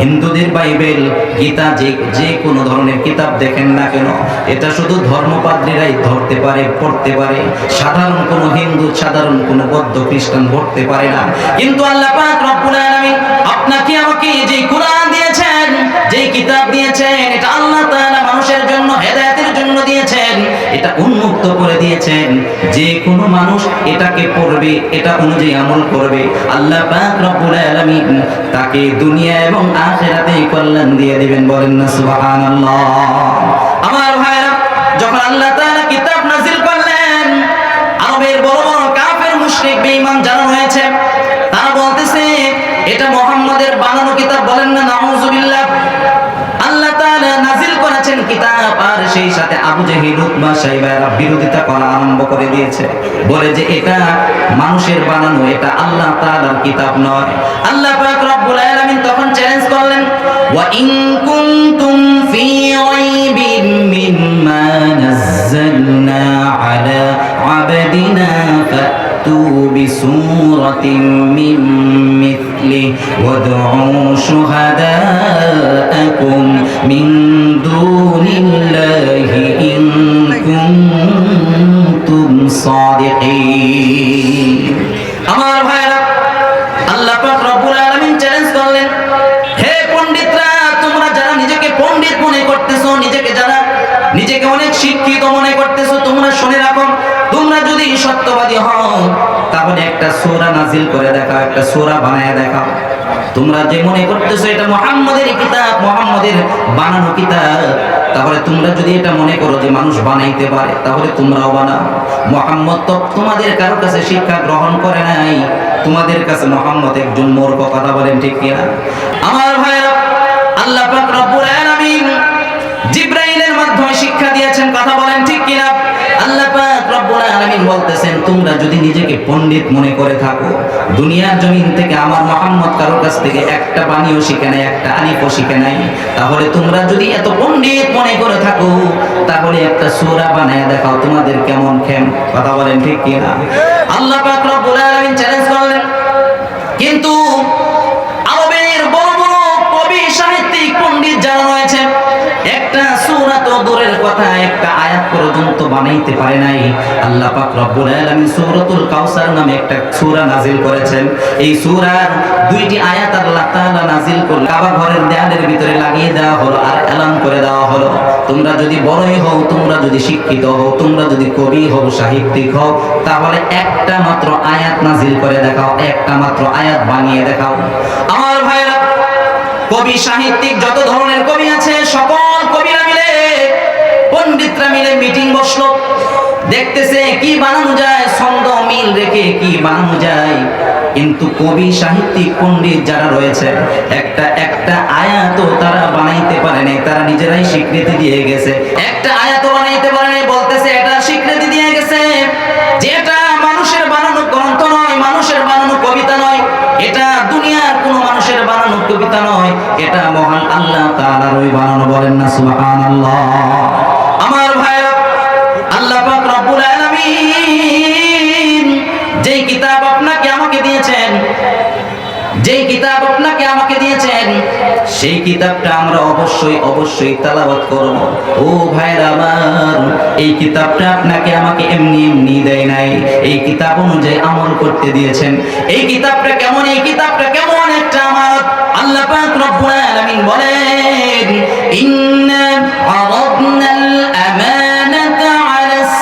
হিন্দুদের বাইবেল, গীতা যে যে কোনো ধরনের কিতাব দেখেন না কেন, এটা শুধু ধর্মপাদ্রীরাই ধরতে পারে, পড়তে পারে। সাধারণ কোনো হিন্দু, সাধারণ কোনো বৌদ্ধ খ্রিস্টান পড়তে পারে না। কিন্তু আল্লাহ পাক রব্বুল আলামিন আপনাকে আমাকে যে কোরআন দিয়েছেন যে কিতাব দিয়েছেন, এটা দিয়েছেন, এটা উন্মুক্ত করে দিয়েছেন। যে কোনো মানুষ এটাকে পড়বে, এটা অনুযায়ী আমল করবে। আল্লাহ পাক রব্বুল আলামিন তাকে দুনিয়া এবং আখিরাতে কল্যাণ দিয়ে দিবেন, বলেন না সুবহানাল্লাহ। আমার ভাইরা যখন আল্লাহ তাআলা কিতাব নাজিল করলেন, আরবের বড় বড় কাফের মুশরিক বেঈমান হয়েছে তারা বলতেছে, এটা মুহাম্মাদের বানানো কিতাব বলেন না নাউজুবিল্লাহ আল্লাহ তাআলা নাজিল করেছেন কিতাব আর সেই সাথে আবু জেহিল উতবা সাইবারা বিরোধিতা করা আরম্ভ করে দিয়েছে। বলে যে এটা মানুষের বানানো, এটা আল্লাহ তাআলার কিতাব নয়। আল্লাহ পাক রব্বুল আলামিন তখন চ্যালেঞ্জ করলেন, ওয়া ইন কুনতুম ফি রাইবিন মিম্মা নাযালনা আলা আবদিনা ফাতু বিসূরাতিন মিন مثله وادعوا شهداءكم من دون الله إن كنتم صادقين আমার ভাইরা আল্লাহ পাক রব্বুল আলামিন চ্যালেঞ্জ করলেন হে পণ্ডিতরা তোমরা যারা নিজেকে পণ্ডিত মনে করতেছো নিজেকে যারা নিজেকে অনেক শিক্ষিত মনে করতেছো তোমরা শুনে রাখো তোমরা যদি সত্যবাদী হও তাহলে একটা সূরা নাজিল করে দেখাও একটা সূরা বানায় দেখাও তোমরা যে মনে করতেছো এটা মুহাম্মাদের কিতাব, মুহাম্মাদের বানানো কিতাব, তাহলে তোমরা যদি এটা মনে করো যে মানুষ বানাইতে পারে, তাহলে তোমরাও বানাও। মোহাম্মদ তো তোমাদের কারও কাছে শিক্ষা গ্রহণ করে নাই, তোমাদের কাছে মোহাম্মদ একজন মূর্খ, কথা বলেন ঠিক কিনা? আমার ভাইরা, আল্লাহ পাক রব্বুল আলামিন জিব্রাইলের মাধ্যমে শিক্ষা দিয়েছেন, কথা বলেন ঠিক কিনা? আলামিন বলতেছেন, তোমরা যদি নিজেকে পণ্ডিত মনে করে থাকো, দুনিয়ার জমিন থেকে আমার মোহাম্মদ কারোর কাছ থেকে একটা বাণীও শিখে নাই, একটা আলিফও শিখে নাই, তাহলে তোমরা যদি এত পণ্ডিত মনে করে থাকো, তাহলে একটা সূরা বানায় দেখাও, তোমাদের কেমন খেম কথা বলেন ঠিক কিনা? আল্লাহ পাক রব্বুল আলামিন চ্যালেঞ্জ করলেন। কিন্তু কথা একটা আয়াত পর্যন্ত বানাইতে পারে নাই। আল্লাহ পাক রব্বুল আলামিন সূরাতুল কাউসার নামে একটা সূরা নাজিল করেছেন। এই সূরার দুইটি আয়াত আল্লাহ তাআলা নাজিল করলেন কাবা ঘরের দেয়ালের ভিতরে লাগিয়ে দেওয়া হলো আর এলান করে দেওয়া হলো। তোমরা যদি বড়ই হও, তোমরা যদি শিক্ষিত হও, তোমরা যদি কবি হও, সাহিত্যিক হও, তাহলে একটা মাত্র আয়াত নাজিল করে দেখাও, একটা মাত্র আয়াত বানিয়ে দেখাও। আমার ভাইরা কবি, সাহিত্যিক, যত ধরনের কবি আছে, সকল পণ্ডিতরা মিলে মিটিং বসল। দেখতেছে কি বানানো যায়, ছন্দ, মিল রেখে কি বানানো যায়। কিন্তু কবি, সাহিত্যিক, পণ্ডিত যারা রয়েছে, একটা একটা আয়াতও তারা বানাইতে পারে নাই, তারা নিজেরাই স্বীকৃতি দিয়ে গেছে। একটা আয়াতও বানাইতে পারে নাই, বলতেছে, এটা স্বীকৃতি দিয়ে গেছে। যে এটা মানুষের বানানো গ্রন্থ নয়, মানুষের বানানো কবিতা নয়, এটা দুনিয়ার কোনো মানুষের বানানো কবিতা নয়, এটা মহান আল্লাহ তাআলার ওই বানানো বলেন না, সুবহানাল্লাহ। আপনাকে আমাকে দিয়েছেন, যেই কিতাব আপনাকে আমাকে দিয়েছেন, সেই কিতাবটা আমরা অবশ্যই অবশ্যই তালাবাত করব। ও ভাইরা আমার, এই কিতাবটা আপনাকে আমাকে এমনি এমনি দেয় নাই। এই কিতাব অনুযায়ী আমল করতে দিয়েছেন। এই কিতাবটা কেমন, এই কিতাবটা কেমন একটা আমানত আল্লাহ পাক রব্বুল আলামিন বলেন, ইন্না আরাদনাল আমানাতা আলাস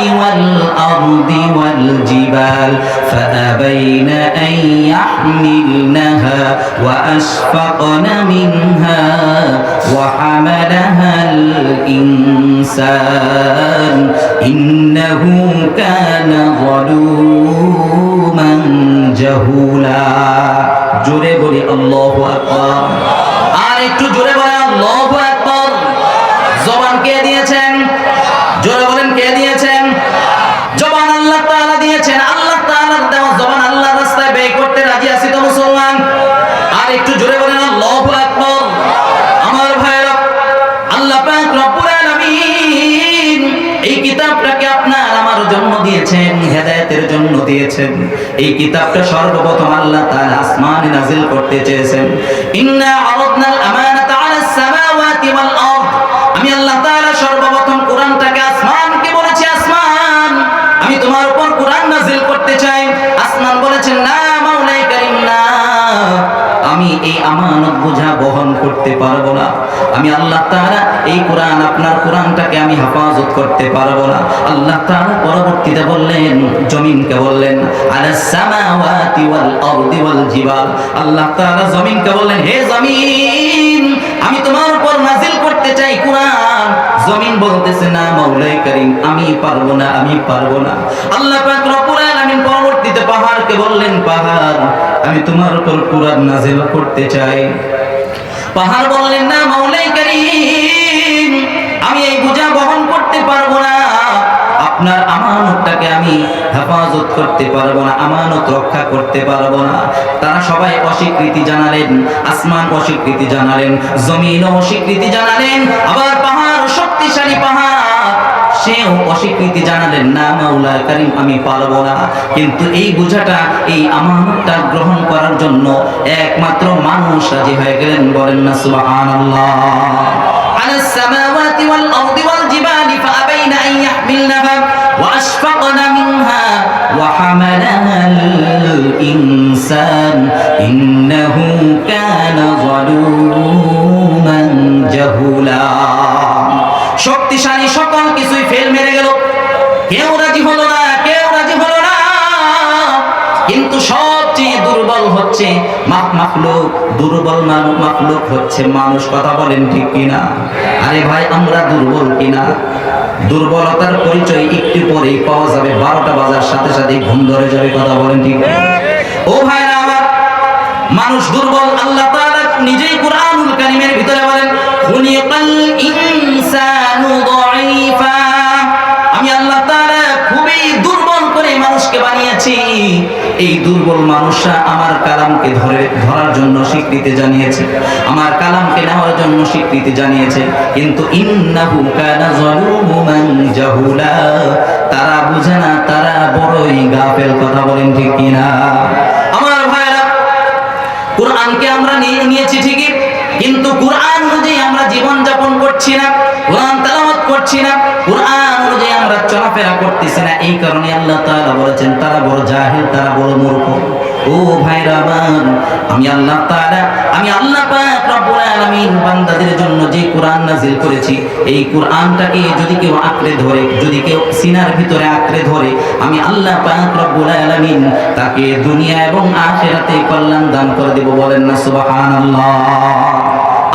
সামাওয়াতি ওয়াল আরদি ওয়াল জিবাল فأبين أن يحملنها وأشفقن منها وحملها الإنسان إنه كان ظلوما جهولا জোরে বলি আল্লাহু আকবার আর একটু জোরে কিতাবটাকে আপনার আমার জন্য দিয়েছেন, হেদায়েতের জন্য দিয়েছেন। এই কিতাবটা সর্বপ্রথম আল্লাহ তাআলা আসমানে নাজিল করতে চেয়েছেন। ইন্না আরাদনাল আমানাতা করতে পারব না। আমি আল্লাহ তাআলা এই কোরআন, আপনার কোরআনটাকে আমি হেফাজত করতে পারব না। আল্লাহ তাআলা পরবর্তীতে বললেন, জমিনকে বললেন আল্লাহ তাআলা জমিনকে বললেন, হে জমিন, আমি তোমার উপর নাজিল করতে চাই কোরআন। জমিন বলতেছে, না মাওলাই করিম, আমি পারব না, আমি পারব না। আল্লাহ পরবর্তীতে পাহাড়কে বললেন, পাহাড়, আমি তোমার উপর কোরআন নাজিল করতে চাই। পাহাড় বললেন, না, মাওলাই করিম, আমি এই বোঝা বহন করতে পারব না। আপনার আমানতটাকে আমি হেফাজত করতে পারব না, আমানত রক্ষা করতে পারব না। তারা সবাই অস্বীকৃতি জানালেন, আসমান অস্বীকৃতি জানালেন জমিন অস্বীকৃতি জানালেন, আবার পাহাড় শক্তিশালী সেও অস্বীকৃতি জানালেন না মাওলা করিম আমি পারবো না কিন্তু এই বোঝাটা এই আমানতটা গ্রহণ করার জন্য একমাত্র মানুষ রাজি হয়ে গেলেন বলেন না সুবহানাল্লাহ على السماوات والأرض والجبال فأبين أن يحملنها وأشفقن منها وحملها الإنسان إنه كان ظلوما جهولا শক্তিশালী সকল কিছুই ফেল মেরে গেল। কেউ রাজি হলো না, কেউ রাজি হলো না। কিন্তু সবচেয়ে দুর্বল হচ্ছে মাখ মাখলুক, দুর্বল মাখলুক হচ্ছে মানুষ। কথা বলেন ঠিক কিনা? আরে ভাই, আমরা দুর্বল কিনা? দুর্বলতার পরিচয় একটু পরেই পাওয়া যাবে। বারোটা বাজার সাথে সাথে ঘুম ধরে যাবে। কথা বলেন ঠিক? ও ভাইরা আমার, মানুষ দুর্বল, আল্লাহ তাআলা নিজেই কুরআনুল কারীমের ভিতরে বলেন খুলিকাল ইনসানু দাঈফা আমি আল্লাহ তাআলা খুবই দুর্বল করে মানুষকে বানিয়েছি। এই দুর্বল মানুষরা আমার কালামকে ধরে, ধরার জন্য স্বীকৃতি জানিয়েছে। আমার কালামকে নেওয়ার জন্য স্বীকৃতি জানিয়েছে। কিন্তু তারা বুঝে না, তারা বড়ই গাফেল, কথা বলেন ঠিক কিনা? আমার ভাইরা কোরআনকে আমরা নিয়ে নিয়েছি ঠিকই। কিন্তু কোরআন অনুযায়ী আমরা জীবন যাপন করছি না, কোরআন তেলাওয়াত করছি না। কোরআন অনুযায়ী আমরা চলাফেরা করতেছি না। এই কারণে আল্লাহ তাআলা বলেছেন, তারা বড় জাহিল, তারা বড় মূর্খ। ও ভাইরা আমার, আমি আল্লাহ তাআলা, আমি আল্লাহ পাক রব্বুল আলামিন বান্দাদের জন্য যে কোরআন নাজিল করেছি, এই কোরআনটাকে যদি কেউ আঁকড়ে ধরে, যদি কেউ সিনার ভিতরে আঁকড়ে ধরে, আমি আল্লাহ পাক রব্বুল আলামিন তাকে দুনিয়া এবং আখিরাতে কল্যাণ দান করে দেব বলেন না, সুবহানাল্লাহ।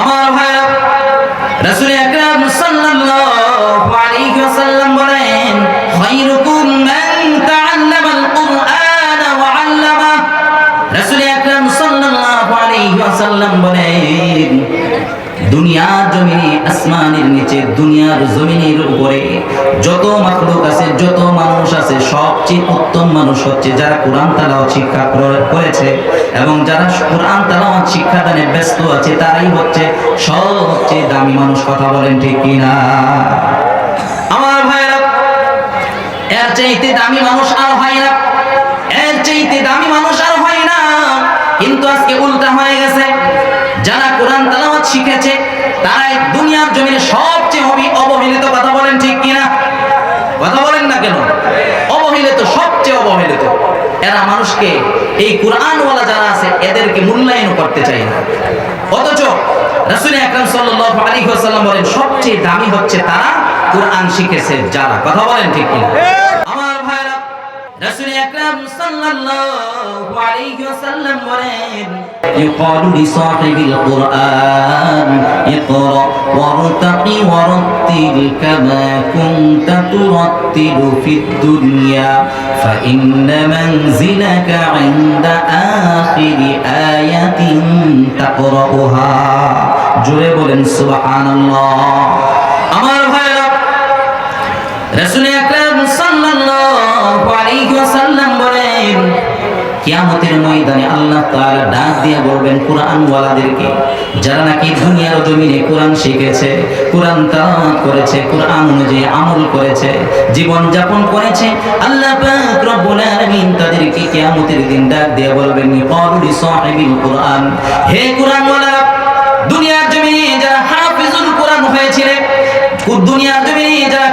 আমার ভাইরা রাসূল দুনিয়ার জমিনে আসমানের নিচে, দুনিয়ার জমিনের উপরে। যত মাখলুক আছে, যত মানুষ আছে, সবচেয়ে উত্তম মানুষ হচ্ছে যারা কোরআন তালাওয়াত শিক্ষা করেছে এবং যারা কোরআন তালাওয়াত শিক্ষাদানে ব্যস্ত আছে, তারাই হচ্ছে সবচেয়ে দামি মানুষ। কথা বলেন ঠিক কিনা? আমার ভাইরা এর চাইতে দামি মানুষ আর হয় শিখেছে, তারাই দুনিয়ার জমিনে সবচেয়ে অবি- অবহেলিত কথা বলেন ঠিক কিনা? কথা বলেন না কেন? অবহেলিত, সবচেয়ে অবহেলিত। এরা মানুষকে, এই কোরআনওয়ালা যারা আছে, এদেরকে মূল্যায়ন করতে চায় না। অথচ রাসূল আকরাম সাল্লাল্লাহু আলাইহি ওয়াসাল্লাম বলেন, সবচেয়ে দামি হচ্ছে তারা কোরআন শিখেছে, যারা। কথা বলেন ঠিক কিনা? রাসূল আকরাম সাল্লাল্লাহু আলাইহি ওয়াসাল্লাম বলেন يقال لصاحب القرآن اقرأ وارتق ورتل كما كنت ترتل في الدنيا فإن منزلك عند آخر آية تقرأها জোরে বলেন সুবহানাল্লাহ আমার ভাইরা রাসূল আকরাম সাল্লাল্লাহু আলাইহি ওয়াসাল্লাম কিয়ামতের ময়দানে আল্লাহ তাআলা ডাক দিয়ে বলবেন কোরআন যারা নাকি দুনিয়ার জমিনে কোরআন শিখেছে, কোরআন তেলাওয়াত করেছে, কোরআন অনুযায়ী আমল করেছে, জীবন করেছে, আল্লাহ পাক তাদেরকে কিয়ামতের দিন ডাক দিয়ে বলবেন কোরআন। হে কোরআন দুনিয়ার জমিনে যারা হাফিজুল কোরআন হয়েছিলেন দুনিয়ার জমিনে যারা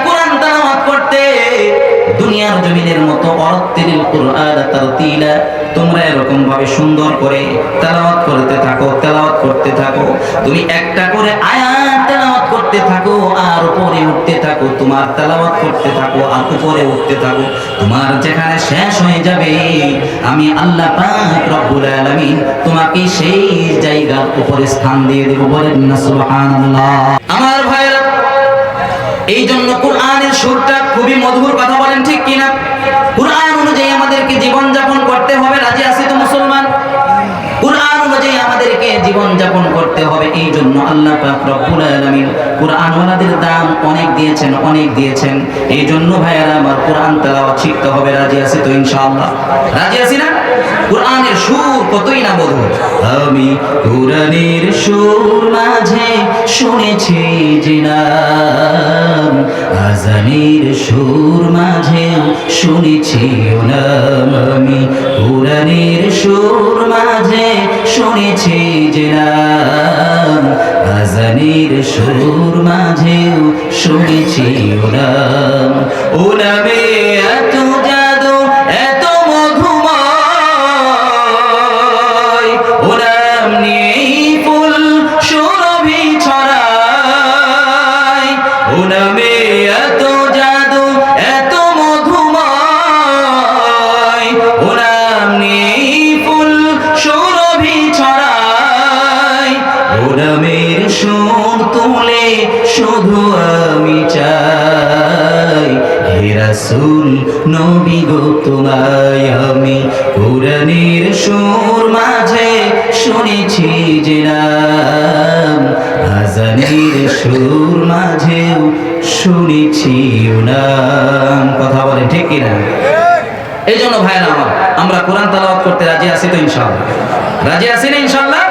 দুনিয়ার জমিনের মতো অরত্তিল কোরআন তারতিলা। তোমরা এরকম ভাবে সুন্দর করে তেলাওয়াত করতে থাকো, তেলাওয়াত করতে থাকো। তুমি একটা করে আয়াত তেলাওয়াত করতে থাকো আর উপরে উঠতে থাকো, তোমার তেলাওয়াত করতে থাকো আর উপরে উঠতে থাকো। তোমার যেখানে শেষ হয়ে যাবে, আমি আল্লাহ পাক রব্বুল আলামিন তোমাকে সেই জায়গার উপরে স্থান দিয়ে দেব বলেন না, সুবহানাল্লাহ। আমার ভাইরা এই জন্য কোরআনের সুরটা খুবই মধুর কথা বলেন ঠিক কিনা কোরআন অনুযায়ী আমাদেরকে জীবন যাপন করতে হবে রাজি আছি তো মুসলমান কোরআন অনুযায়ী আমাদেরকে জীবন যাপন করতে হবে এই জন্য আল্লাহ পাক রব্বুল আলামিন কোরআন ওয়ালাদের দাম অনেক দিয়েছেন অনেক দিয়েছেন। এই জন্য ভাইয়ারা, আমার কোরআন তেলাওয়াত শিখতে হবে। রাজি আছি তো ইনশাআল্লাহ? রাজি আছি না? কোরআনের সুর কতই না মধুর। আমি কোরআনের সুর মাঝে শুনেছি যে নাম আজানের সুর মাঝে শুনেছি নাম আমি কোরআনের সুর মাঝে শুনেছি যে আজানের সুর মাঝেও শুনেছি ওরা। নাম ও নামে এত কথা বলে, ঠিক কিনা? এই জন্য ভাইরা আমার, আমরা কোরআন তালাওয়াত করতে রাজি আছি তো রাজি আছি না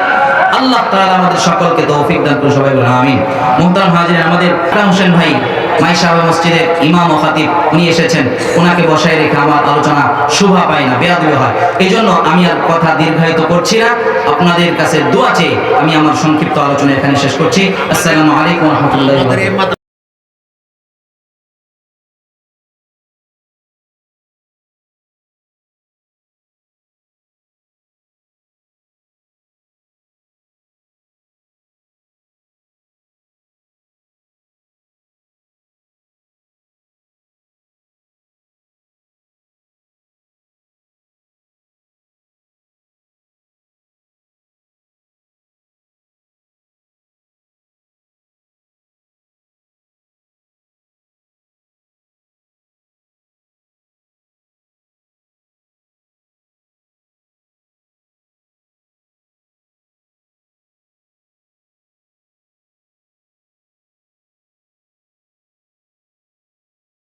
আল্লাহ তাআলা আমাদের সকলকে তৌফিক দান করে সবাই বলে আমিন। মুহতারাম হাজির, আমাদের ভাই মাই সাহেব ইমাম ও খাতিব, উনি এসেছেন। ওনাকে বসায় রেখে আমার আলোচনা শোভা পায় না হয়। এই জন্য আমি আর কথা দীর্ঘায়িত করছি না। আপনাদের কাছে দোয়া চেয়ে আমি আমার সংক্ষিপ্ত আলোচনা এখানে শেষ করছি। আসসালামু আলাইকুম রহমতুল্লাহ